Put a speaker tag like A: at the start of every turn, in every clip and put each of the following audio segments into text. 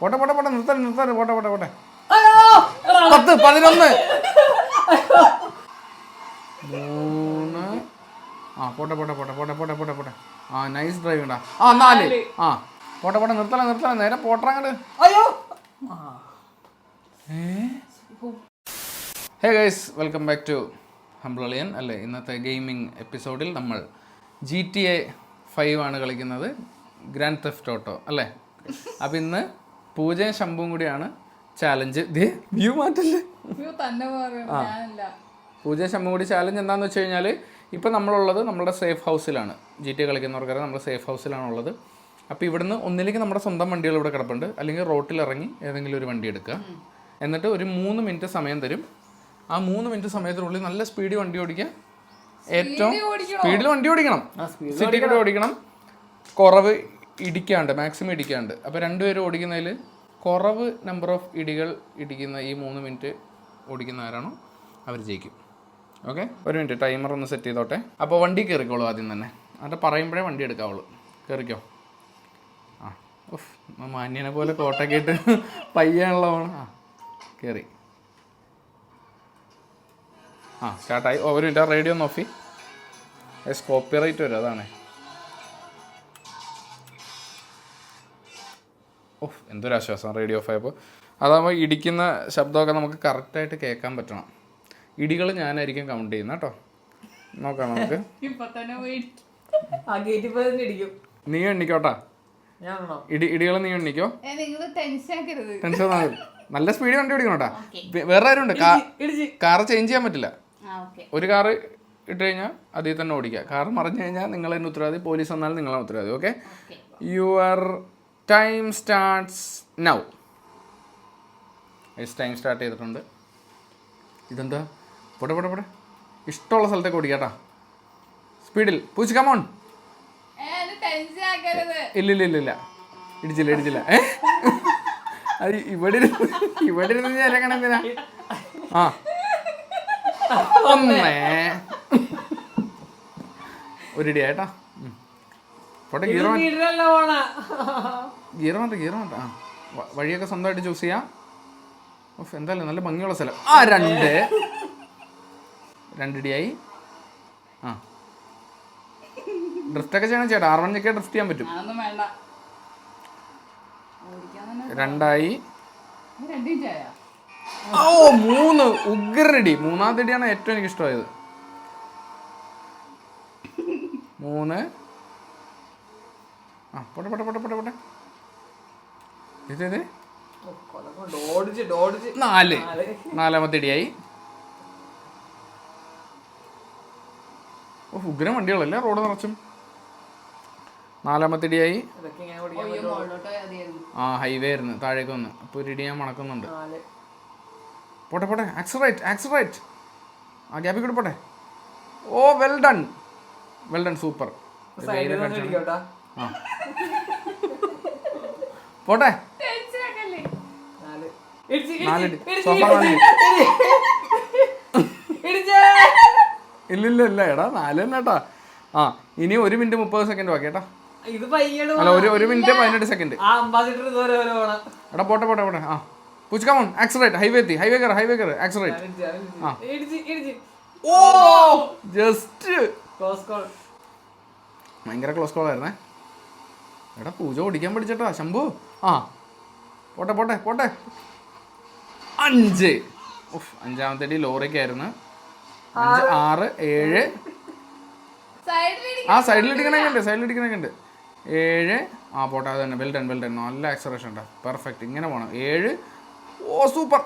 A: പോട്ടെ പോട്ടെ പോട്ടെ നിർത്താൻ നിർത്താൻ പോട്ടെ പോട്ടെ പോട്ടെ. പത്ത് പതിനൊന്ന്. മൂന്ന്. ആ പോട്ടെ പോട്ടെ പോട്ടെ പോട്ടെ പോട്ടെ പോട്ടെ പോട്ടെ. ആ നൈസ് ഡ്രൈവ് ഉണ്ടാ ആ നാല്. ആ പോട്ടെ പോട്ടെ നിർത്തല നിർത്തല നേരെ പോട്ടെ അങ്ങോട്ട്
B: അയ്യോ.
A: Hey guys welcome back to ഹംബ്ലളിയൻ അല്ലേ ഇന്നത്തെ ഗെയിമിംഗ് എപ്പിസോഡിൽ നമ്മൾ ജി ടി എ ഫൈവ് ആണ് കളിക്കുന്നത്. ഗ്രാൻഡ് തെഫ്റ്റ് ഓട്ടോ അല്ലേ? അപ്പം ഇന്ന് പൂജയും ശംഭുവും കൂടിയാണ് ചാലഞ്ച് ദേ വ്യൂ മാറ്റല്ലേ? പൂജയും ശംഭുവും കൂടി ചാലഞ്ച് എന്താണെന്ന് വെച്ച് കഴിഞ്ഞാൽ ഇപ്പം നമ്മളുള്ളത് നമ്മുടെ സേഫ് ഹൗസിലാണ് ജി ടി കളിക്കുന്നവർക്കറിയാം നമ്മുടെ സേഫ് ഹൗസിലാണ് ഉള്ളത്. അപ്പോൾ ഇവിടുന്ന് ഒന്നിലേക്ക് നമ്മുടെ സ്വന്തം വണ്ടികൾ ഇവിടെ കിടപ്പുണ്ട്. അല്ലെങ്കിൽ റോട്ടിൽ ഇറങ്ങി ഏതെങ്കിലും ഒരു വണ്ടി എടുക്കുക. എന്നിട്ട് ഒരു മൂന്ന് മിനിറ്റ് സമയം തരും. ആ മൂന്ന് മിനിറ്റ് സമയത്തിനുള്ളിൽ നല്ല സ്പീഡിൽ വണ്ടി ഓടിക്കുക ഏറ്റവും സ്പീഡിൽ വണ്ടി ഓടിക്കണം. സിറ്റി കൂടെ ഓടിക്കണം. കുറവ് ഇടിക്കാണ്ട് മാക്സിമം ഇടിക്കാണ്ട്. അപ്പോൾ രണ്ടുപേരും ഓടിക്കുന്നതിൽ കുറവ് നമ്പർ ഓഫ് ഇടികൾ ഇടിക്കുന്ന ഈ മൂന്ന് മിനിറ്റ് ഓടിക്കുന്ന ആരാണോ അവർ ജയിക്കും. ഓക്കെ ഒരു മിനിറ്റ് ടൈമർ ഒന്ന് സെറ്റ് ചെയ്തോട്ടെ. അപ്പോൾ വണ്ടി കയറിക്കോളൂ ആദ്യം തന്നെ. എന്നിട്ട് പറയുമ്പോഴേ വണ്ടി എടുക്കാവുള്ളൂ. കയറിക്കോ ആ ഉഫ് മാന്യനെ പോലെ കോട്ടൊക്കെ ഇട്ട് പയ്യാനുള്ളതാണ്. ആ കയറി ആ സ്റ്റാർട്ടായി ഒരു മിനിറ്റ് റേഡിയോ ഒന്ന് ഓഫി എസ് കോപ്പി റൈറ്റ് വരും അതാണ്. ഓഹ് എന്തൊരു ആശ്വാസം. റേഡിയോ ഓഫ് ആയപ്പോൾ അതാകുമ്പോൾ ഇടിക്കുന്ന ശബ്ദമൊക്കെ നമുക്ക് കറക്റ്റായിട്ട് കേൾക്കാൻ പറ്റണം. ഇടികൾ ഞാനായിരിക്കും കൗണ്ട് ചെയ്യുന്ന കേട്ടോ. നോക്കാം നമുക്ക്. നീ എണ്ണിക്കോട്ടാ. ഇടി ഇടികൾ നീ എണ്ണിക്കോ.
C: ടെൻഷൻ
A: നല്ല സ്പീഡ് വണ്ടി ഓടിക്കണം കേട്ടാ വേറെ ആരും ഉണ്ട്
B: ഇടിച്ച്.
A: കാറ് ചേഞ്ച് ചെയ്യാൻ പറ്റില്ല.
C: ആ ഓക്കെ
A: ഒരു കാറ് ഇട്ട് കഴിഞ്ഞാൽ അതിൽ തന്നെ ഓടിക്കുക കാർ മറിഞ്ഞു കഴിഞ്ഞാൽ നിങ്ങൾ തന്നെ ഉത്തരവാദി പോലീസ് വന്നാൽ നിങ്ങളാണ് ഉത്തരവാദി okay your time starts now time start ചെയ്തിട്ടുണ്ട്. ഇതെന്താ? പോട്ടെ പോട്ടെ പോട്ടെ ഇഷ്ടമുള്ള സ്ഥലത്തേക്ക് ഓടിക്കാട്ടാ സ്പീഡിൽ പൂച്ച കമോൺ ഇല്ല ഇല്ല ഇല്ല ഇല്ല. ഇടിച്ചില്ല ഇടിച്ചില്ല. ഏ? അത് ഇവിടെ ഇവിടെ ഇരുന്ന് ഞാൻ എന്തിനാ? ആ. ഒന്നേ ഒരു ആയിട്ടാ ഉം. പോട്ടെ മാറ്റ മാറ്റ ആ വഴിയൊക്കെ സ്വന്തമായിട്ട് ചൂസ് ചെയ്യാം. എന്തായാലും നല്ല ഭംഗിയുള്ള സ്ഥലം. ആ രണ്ട്. രണ്ടിടിയായി ആ. ഡ്രിഫ്റ്റൊക്കെ ചെയ്യണം ചേട്ടാ. ആർ ഒക്കെ ഡ്രിഫ്റ്റ് ചെയ്യാൻ പറ്റും. രണ്ടായി. ഓ മൂന്ന്. ഉഗ്രടി മൂന്നാമത്തെ ഇടിയാണ് ഏറ്റവും എനിക്ക് ഇഷ്ടമായത് മൂന്ന്. ആ പോട്ടെ പോട്ടെ പോട്ടെ പോട്ടെ പോട്ടെ. ഇത് നാല്.
B: നാല്.
A: നാലാമത്തെ ഇടിയായി. ഓ ഉഗ്രം വണ്ടികളല്ലേ റോഡ് നിറച്ചും. നാലാമത്തെ ഇടിയായി. ആ ഹൈവേ ആയിരുന്നു. താഴേക്ക് വന്ന്. അപ്പോൾ ഒരു ഇടി ഞാൻ മണക്കുന്നുണ്ട്.
B: നാല്.
A: പോട്ടെ പോട്ടെ. ആക്സറേറ്റ് ആക്സറേറ്റ് ആ ഗ്യാപ്പിൽ കൂടെ പോട്ടെ. ഓ well done well done super പോട്ടെ.
B: ഇല്ലില്ല
A: ഇല്ല. എടാ നാല് തന്നെ കേട്ടാ. ആ ഇനി ഒരു മിനിറ്റ് മുപ്പത് സെക്കൻഡ് ബാക്കി കേട്ടാ. അല്ല ഒരു ഒരു മിനിറ്റ് പതിനെട്ട് സെക്കൻഡ് എടാ പോട്ടെ പോട്ടെ പോട്ടെ. ആ. പൂച്ചക്കാമോൺ ആക്സിഡന്റ് ഹൈവേ എത്തി. ഹൈവേ കയറി ഹൈവേ കയറി.
B: ആക്സിഡന്റ് ആ.
A: ഓ ജസ്റ്റ്
B: ക്ലോസ് കോൾ
A: ഭയങ്കര ക്ലോസ് കോൾ ആയിരുന്നേ. എടാ പൂജ ഓടിക്കാൻ പഠിച്ചട്ടാ ശംഭു. ആ. പോട്ടെ പോട്ടെ പോട്ടെ. അഞ്ച്. ഓഫ് അഞ്ചാമത്തെ അടി ലോറിക്കായിരുന്നു അഞ്ച് ആറ്. ഏഴ്. ആ സൈഡിൽ ഇടിക്കണൊക്കെ ഉണ്ട് സൈഡിൽ ഇടിക്കണൊക്കെ ഉണ്ട് ഏഴ്. ആ പോട്ടെ അത് തന്നെ. വെൽഡൺ വെൽഡൺ നല്ല ആക്സറേഷൻ ഉണ്ട് പെർഫെക്റ്റ് ഇങ്ങനെ പോകണം ഏഴ്. ഓ സൂപ്പർ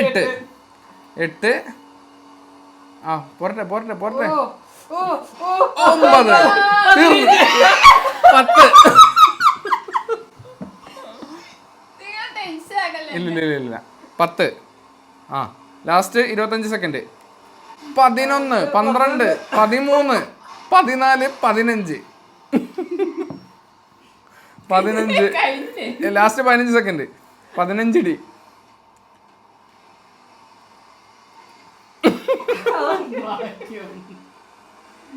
A: എട്ട്. എട്ട്. ആ പോരട്ടെ പോരട്ടെ പോരട്ടെ. ഒമ്പത്. പത്ത്
C: നിങ്ങൾ ടെൻഷൻ ആക്കല്ലേ
A: ഇല്ല ഇല്ല പത്ത്. ആ ലാസ്റ്റ് ഇരുപത്തഞ്ച് സെക്കൻഡ് പതിനൊന്ന് പന്ത്രണ്ട് പതിമൂന്ന് പതിനാല് പതിനഞ്ച്. പതിനഞ്ച്. ലാസ്റ്റ് പതിനഞ്ച് second പതിനഞ്ചിടി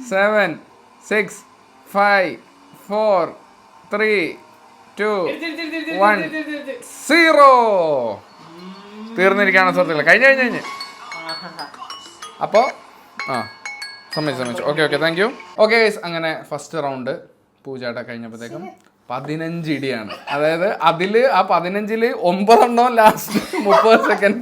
A: seven six five four three two
B: ഇടിച്ച്
A: സീറോ തീർന്നിരിക്കുകയാണ് സുഹൃത്തുക്കളെ. കഴിഞ്ഞ് കഴിഞ്ഞ് കഴിഞ്ഞ്. അപ്പോൾ ആ സമ്മതിച്ചു സമ്മതിച്ചു. Okay okay thank you okay അങ്ങനെ ഫസ്റ്റ് റൗണ്ട് പൂജാട്ട കഴിഞ്ഞപ്പോഴത്തേക്കും പതിനഞ്ച് ഇടിയാണ്. അതായത് അതിൽ ആ പതിനഞ്ചിൽ ഒമ്പതെണ്ണോ ലാസ്റ്റ് മുപ്പത് സെക്കൻഡ്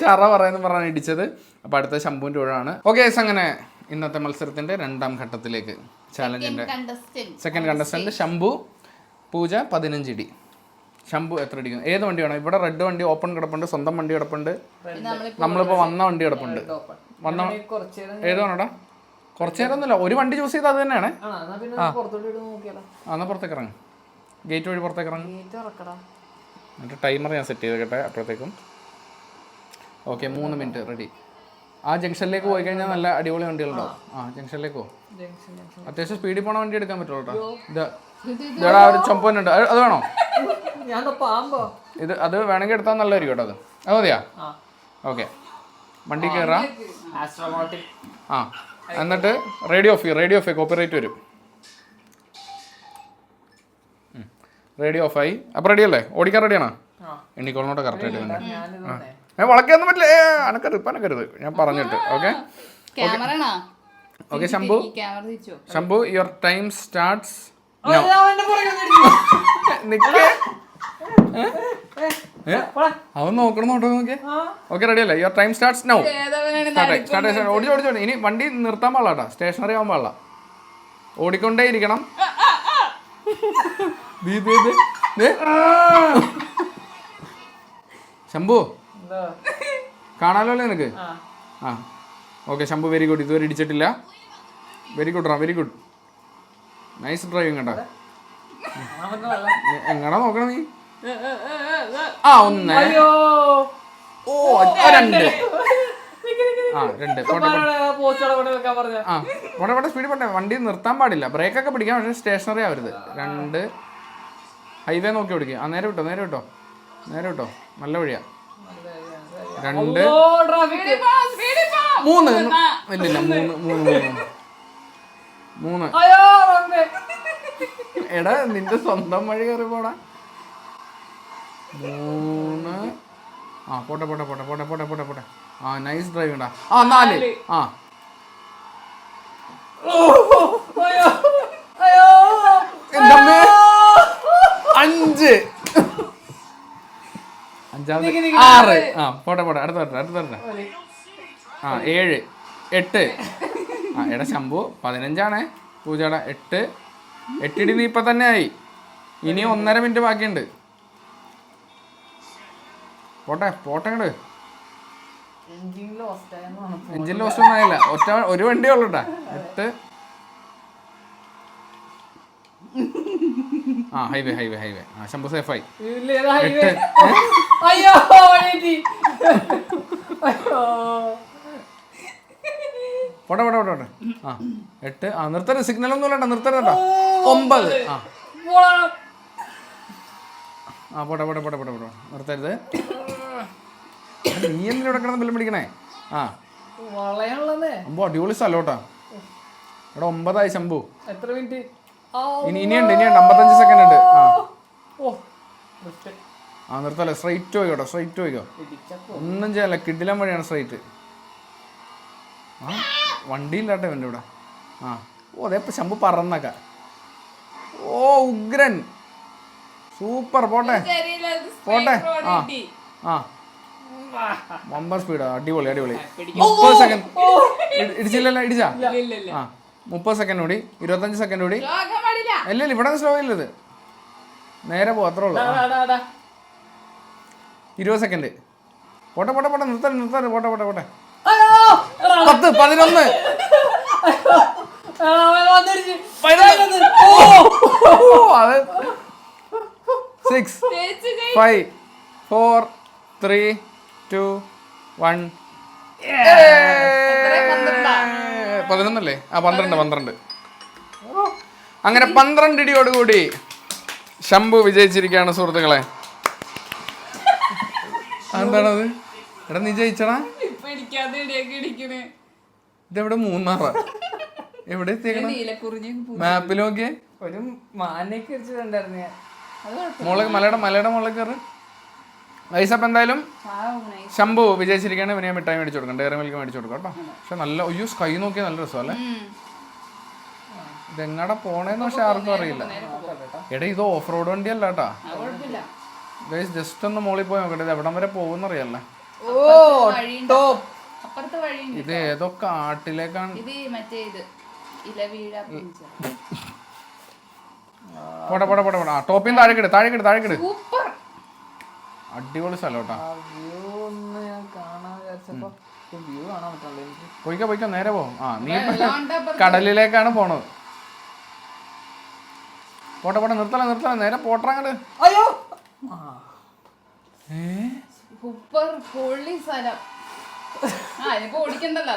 A: ചറ പറയുന്ന പറഞ്ഞാണ് ഇടിച്ചത്. അപ്പോൾ അടുത്ത ശംഭുവിന്റെ ഉഴാണ് ഓക്കെ അങ്ങനെ ഇന്നത്തെ മത്സരത്തിന്റെ രണ്ടാം ഘട്ടത്തിലേക്ക് ചാലഞ്ചിന്റെ
C: contestant
A: second contestant Shambhu Pooja പതിനഞ്ച് ഇടി. ശംഭു എത്ര അടിക്കും ഏത് വണ്ടി വേണം? ഇവിടെ റെഡ് വണ്ടി ഓപ്പൺ കിടപ്പുണ്ട് സ്വന്തം വണ്ടി കിടപ്പുണ്ട്.
C: നമ്മളിപ്പോ
A: നമ്മളിപ്പോൾ വന്ന വണ്ടി കിടപ്പുണ്ട്. വന്ന
B: കുറച്ച് നേരം
A: ഏത് വേണോടാ? കുറച്ച് നേരം ഒന്നുമില്ല ഒരു വണ്ടി ചൂസ് ചെയ്ത് അത് തന്നെയാണ്.
B: എന്നാ പിന്നെ പുറത്തോട്ട് ഇട്ട് നോക്കിയാലോ.
A: ആ എന്നാൽ പുറത്തേക്ക് ഇറങ്ങും. ഗേറ്റ് വഴി പുറത്തേക്ക് ഇറങ്ങും. എന്നിട്ട് ടൈമർ ഞാൻ സെറ്റ് ചെയ്തേക്കട്ടെ അപ്പോഴത്തേക്കും. ഓക്കെ മൂന്ന് മിനിറ്റ് റെഡി ആ ജംഗ്ഷനിലേക്ക് പോയി കഴിഞ്ഞാൽ നല്ല അടിപൊളി വണ്ടികളുണ്ടാവും. ആ. ജംഗ്ഷനിലേക്ക് പോകും അത്യാവശ്യം സ്പീഡിൽ പോണ വണ്ടി എടുക്കാൻ പറ്റുള്ളൂ കേട്ടോ. ഇത് ഒരു ചൊമ്പനുണ്ട് അത് അത് വേണോ? ഇത് അത് വേണമെങ്കിൽ എടുത്താൽ നല്ലതായിരിക്കും കേട്ടോ അത്. അത് മതിയാ? ഓക്കെ. വണ്ടി കയറാ ആ. എന്നിട്ട് റേഡിയോ ഓഫ് ചെയ്യും റേഡിയോ ഓഫ് ചെയ്യും കോപ്പിറൈറ്റ് വരും. റേഡിയോ ഓഫായി അപ്പോൾ റെഡി അല്ലേ? ഓടിക്കാൻ റെഡിയാണോ എണ്ണിക്കോളിനോട്ട് കറക്റ്റ് ആയിട്ട് തന്നെ ഞാൻ വളക്കൊന്നും പറ്റില്ല. ഏ, അനക്കരുത് ഇപ്പം അനക്കരുത്. ഞാൻ പറഞ്ഞിട്ട് okay? Okay Shambhu. Shambhu your time starts
B: അവൻ? പോടാ.
A: നോക്കണം നോട്ടോ നോക്കിയേ. ഓക്കെ റെഡി അല്ലേ? Your time starts now start ഓടി ഓടി ഇനി വണ്ടി നിർത്താൻ പാടില്ല കേട്ടോ. സ്റ്റേഷനറി ആവാൻ പാടില്ല. ഓടിക്കൊണ്ടേ ഇരിക്കണം. ശംഭു. കാണാലോ അല്ലേ നിനക്ക്?
B: ആ.
A: ആ. ഓക്കെ ശംഭു വെരി ഗുഡ് ഇതുവരെ ഇടിച്ചിട്ടില്ല. വെരി ഗുഡ് റാ. വെരി ഗുഡ് നൈസ് ഡ്രൈവിംഗ് കേട്ടോ എങ്ങനെ എങ്ങടാ നോക്കണം നീ? ആ ഒന്ന്.
B: അയ്യോ.
A: ഓ രണ്ട്. ആ രണ്ട്. ആ പോട്ടെ പോട്ടെ സ്പീഡ് പോട്ടെ. വണ്ടി നിർത്താൻ പാടില്ല. ബ്രേക്കൊക്കെ പിടിക്കാം പക്ഷേ സ്റ്റേഷനറി ആവരുത്. രണ്ട്. ഹൈവേ നോക്കി പിടിക്കുക ആ നേരെ വിട്ടോ നേരെ വിട്ടോ. നേരെ വിട്ടോ. നല്ല വഴിയാ. രണ്ട്. മൂന്ന്. ഇല്ലില്ല മൂന്ന് മൂന്ന് മൂന്ന്. മൂന്ന്. എടാ നിന്റെ സ്വന്തം വഴി കയറി പോടാ. മൂന്ന്. ആ പോട്ടെ പോട്ടെ പോട്ടെ പോട്ടെ പോട്ടെ പോട്ടെ പോട്ടെ. ആ നൈസ് ഡ്രൈവിംഗ് ടാ ആ നാല്. ആ. അഞ്ച്. അഞ്ചാമത്. ആറ്. ആ പോട്ടെ പോട്ടെ. അടുത്ത വരട്ടെ അടുത്ത വരട്ടെ. ആ ഏഴ്. എട്ട്. ആ എടാ ശംഭു പതിനഞ്ചാണേ. പൂജയുടെ എട്ട്. എട്ടിടി നീ ഇപ്പം തന്നെ ആയി. ഇനി ഒന്നര മിനിറ്റ് ബാക്കിയുണ്ട്. പോട്ടെ പോട്ടെ അങ്ങട്.
B: എഞ്ചിൻ ലോസ്റ്റ്
A: ഒന്നും ആയില്ല. ഒറ്റ ഒരു വണ്ടി ഉള്ളു കേട്ടാ എട്ട്. ആ ഹൈവേ ഹൈവേ ഹൈവേ ആ ശംഭു സേഫായി? എട്ട്.
B: അയ്യോ. ഓടെ ഓടെ
A: പോട്ടെ ആ എട്ട്. ആ നിർത്തരുത്. സിഗ്നൽ ഒന്നും ഇല്ലണ്ട നിർത്തരുത് കേട്ടോ. ഒമ്പത്. ആ. ആ പോട്ടെ പോട്ടെ പോട്ടെ പോട്ടെ പോട്ടെ. നിർത്തരുത്. നീ എന്തിനാ ഇവിടെ കിടന്ന് ബെല്ലും പിടിക്കണേ? ആ. അമ്പോ അടിപൊളി സ്ഥലം കേട്ടോ. ഇവിടെ ഒമ്പതായി ശംഭു.
B: എത്ര മിനിറ്റ്
A: ഇനി ഇനിയുണ്ട് ഇനിയുണ്ട്. അമ്പത്തഞ്ച് സെക്കൻഡ് ഉണ്ട്. ആ. ആ നിർത്തല്ലേ? സ്ട്രൈറ്റ് പോയിക്കോട്ടെ സ്ട്രൈറ്റ് പോയിക്കോ ഒന്നും ചെയ്യാനല്ല. കിടിലം വഴിയാണ് സ്ട്രൈറ്റ് ആ. വണ്ടിയില്ലാട്ടെ എന്റെ ഇവിടെ ആ. ഓ അതേ ഇപ്പം പറന്നൊക്കെ പറന്നക്ക. ഓ ഉഗ്രൻ. സൂപ്പർ പോട്ടെ. പോട്ടെ. ആ. ആ. മമ്പർ സ്പീഡാ. അടിപൊളി അടിപൊളി. മുപ്പത് സെക്കൻഡ് ഇടിച്ചില്ലല്ലോ ഇടിച്ചാ? ആ. മുപ്പത് സെക്കൻഡ് കൂടി ഇരുപത്തഞ്ച് സെക്കൻഡ് കൂടി. ഇല്ല ഇല്ല ഇവിടെ സ്ലോ ഇല്ലത് നേരെ പോ അത്രേ ഉള്ളൂ. ഇരുപത് സെക്കൻഡ്. പോട്ടെ പോട്ടെ പോട്ടെ നിർത്താൻ നിർത്താൻ പോട്ടെ പോട്ടെ പോട്ടെ. പത്ത് പതിനൊന്ന്. Six five four three two one പതിനൊന്നല്ലേ? ആ പന്ത്രണ്ട് പന്ത്രണ്ട്. അങ്ങനെ പന്ത്രണ്ട് ഇടിയോടുകൂടി ശംഭു വിജയിച്ചിരിക്കുകയാണ് സുഹൃത്തുക്കളെ. എന്താണത് എടാ നീ ജയിച്ചടാ?
C: ഇടിക്കാതെ ഇടിയൊക്കെ ഇടിക്കണേ.
A: ഇതെവിടെ മൂന്നാറാ? എവിടെ എത്തിയേക്കണ?
C: നീലക്കുറിഞ്ഞി
A: മാപ്പിൽ നോക്കിയേ.
B: ഒരു മാനൊക്കെ വെച്ചിട്ടുണ്ടായിരുന്നു ഞാൻ.
A: മുളക് മലയുടെ മലയുടെ മുളക് കയറ്. ഗൈസ് അപ്പം എന്തായാലും. ശംഭു വിജയിച്ചിരിക്കുകയാണ് ഇവനെ ഞാൻ മിഠായി മേടിച്ചു കൊടുക്കണം ഡയറി മിൽക്ക് മേടിച്ചു കൊടുക്കാം കേട്ടോ. പക്ഷെ നല്ല അയ്യോ സ്കൈ നോക്കിയാൽ നല്ല രസമല്ലേ
C: അല്ലേ?
A: ഇതെങ്ങടെ പോണേന്ന് പക്ഷെ ആർക്കും അറിയില്ല. എടാ ഇത് ഓഫ് റോഡ് വണ്ടി അല്ല കേട്ടാ ജസ്റ്റ് ഒന്ന് മോളിൽ പോയി നോക്കട്ടെ ഇത് എവിടം വരെ പോകുന്നറിയല്ല
B: ഓ ടോപ്പ്.
C: അപ്പുറത്തെ വഴിയുണ്ട്
A: ഇത് ഏതോ കാട്ടിലേക്കാണ്.
C: ഇത് മറ്റേ ഇത്
A: പോട്ടെ പോട്ടെ പോട്ടെ പോട്ടെ ആ ടോപ്പിൽ താഴേക്കിട് താഴേക്കിട് താഴേക്കിട്.
C: സൂപ്പർ.
A: അടിപൊളി സ്ഥലം കേട്ടാ.
B: ആ വ്യൂ ഒന്ന് ഞാൻ കാണാൻ വിചാരിച്ചപ്പോ വ്യൂ കാണാൻ പറ്റുള്ളൂ എനിക്ക്.
A: പോയിക്കോ പോയിക്കോ നേരെ പോ. ആ നീ കടലിലേക്കാണ് പോണത്. പോട്ടെ പോട്ടെ നിർത്തല നിർത്തല നേരെ പോട്ടറങ്ങട്.
B: അയ്യോ! ആ
C: സൂപ്പർ പൊള്ളി സ്ഥലം ആ ഓടിക്കണ്ടല്ലോ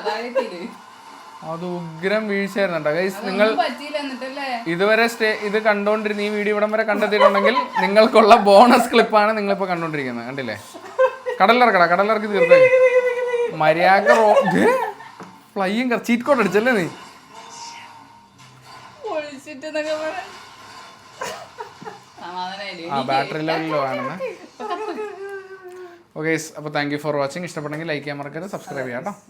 A: അത് ഉഗ്രം വീഴ്ചയായിരുന്നു കേട്ടോ ഗൈസ് നിങ്ങൾ ഇതുവരെ സ്റ്റേ ഇത് കണ്ടോണ്ടിരുന്ന ഈ വീഡിയോ ഇവിടം വരെ കണ്ടെത്തിയിട്ടുണ്ടെങ്കിൽ നിങ്ങൾക്കുള്ള ബോണസ് ക്ലിപ്പാണ് നിങ്ങളിപ്പോ കണ്ടോണ്ടിരിക്കുന്നത്. കണ്ടില്ലേ? കടലിറക്കടാ കടലിറക്കി തീർത്തേ. മര്യാദ റോ ഫ്ലൈയും ചീറ്റ് കോഡ് അടിച്ചല്ലേ നീ? ആ ബാറ്ററി ലെവലിലോ ആണെന്ന്. ഓക്കെ അപ്പോൾ താങ്ക് യു ഫോർ വാച്ചിങ് ഇഷ്ടപ്പെട്ടെങ്കിൽ ലൈക്ക് ചെയ്യാൻ മറക്കരുത്. സബ്സ്ക്രൈബ് ചെയ്യാം കേട്ടോ.